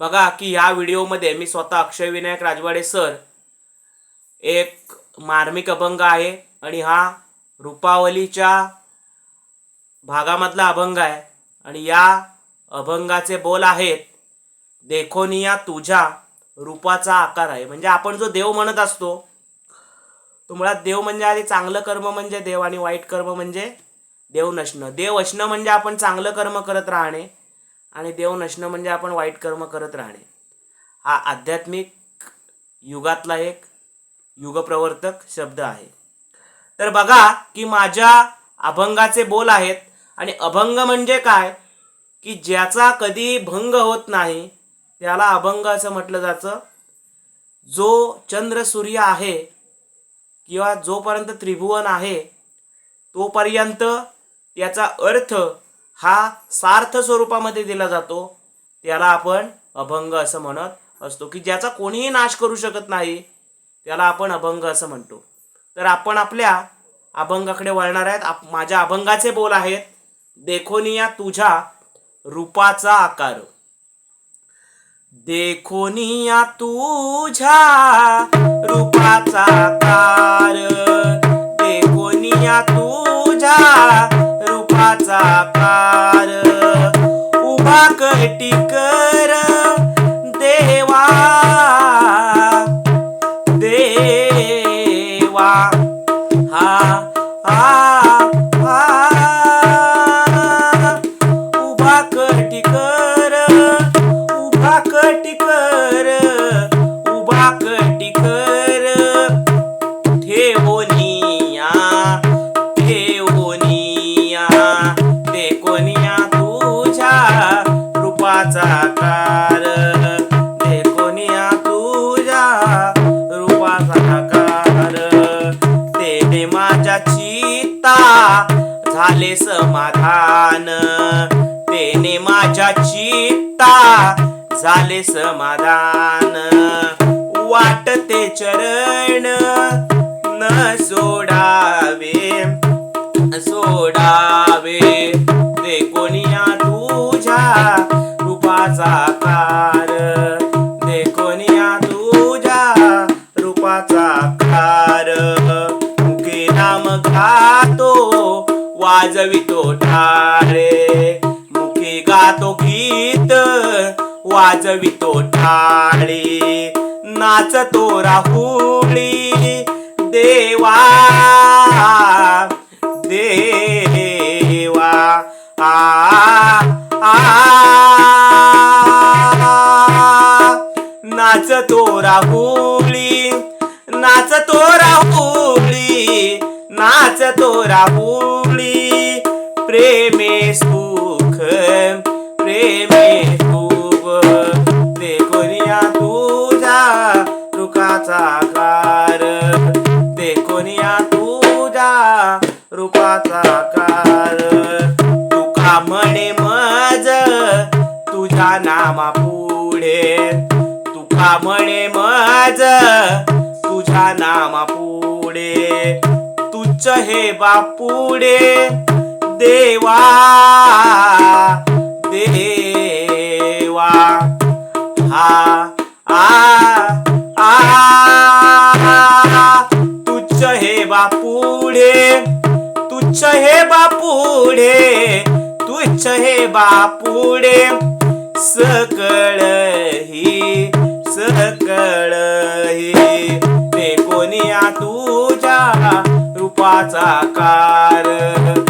बघा की ह्या व्हिडिओमध्ये मी स्वतः अक्षय विनायक राजवाडे सर एक मार्मिक अभंग आहे आणि हा रुपावलीच्या भागामधला अभंग आहे. आणि या अभंगाचे बोल आहेत देखोनिया तुझ्या रूपाचा आकार आहे. म्हणजे आपण जो देव म्हणत असतो तो मुळात देव म्हणजे आधी चांगलं कर्म म्हणजे देव आणि वाईट कर्म म्हणजे देव नसणं देव असणं म्हणजे आपण चांगलं कर्म करत राहणे. आणि देव नसणं म्हणजे आपण वाईट कर्म करत राहणे. हा आध्यात्मिक युगातला एक युगप्रवर्तक शब्द आहे. तर बघा की माझ्या अभंगाचे बोल आहेत आणि अभंग म्हणजे काय? की ज्याचा कधी भंग होत नाही त्याला अभंग असं म्हटलं जातं. जो चंद्र सूर्य आहे किंवा जोपर्यंत त्रिभुवन आहे तोपर्यंत त्याचा अर्थ हा सार्थ स्वरूपामध्ये दिला जातो त्याला आपण अभंग असं म्हणत असतो. की ज्याचा कोणीही नाश करू शकत नाही त्याला आपण अभंग असं म्हणतो. तर आपण आपल्या अभंगाकडे वळणार आहेत. आप माझ्या अभंगाचे बोल आहेत देखोनिया तुझ्या रूपाचा आकार. देखोनिया तुझ्या रूपाचा आकार. பாக்க வெட்டிக்க. समाधान. तेने माझ्या चित्ता झाले समाधान. वाटते चरण न सोडावे सोडावे. ते कोणी तुझ्या रूपाचा कार दे कोणिया तुझ्या रूपाचा कार के नाम खातो वाजवितो ठारे. मुखी गातो गीत वाजवितो ठाळी नाचतो राहुळी देवा देवा. आ आ नाचतो राहुळी नाचतो राहुळी नाचतो राहुळी प्रेमे सुख प्रेमे खूप. ते कोणिया तुझा रुखाचा कार देखोनिया तुझा रूपाचा कार तुका म्हणे मज तुझ्या नामा पुढे तुका म्हणे मज तुझ्या नामा पुढे तुच्छ हे बापुडे देवा देवा. हा आ आ तुच्छ हे बापुडे तुच्छ हे बापुडे तुच्छ हे बापुडे. सकळ ही सकळ ही रूपाचा कार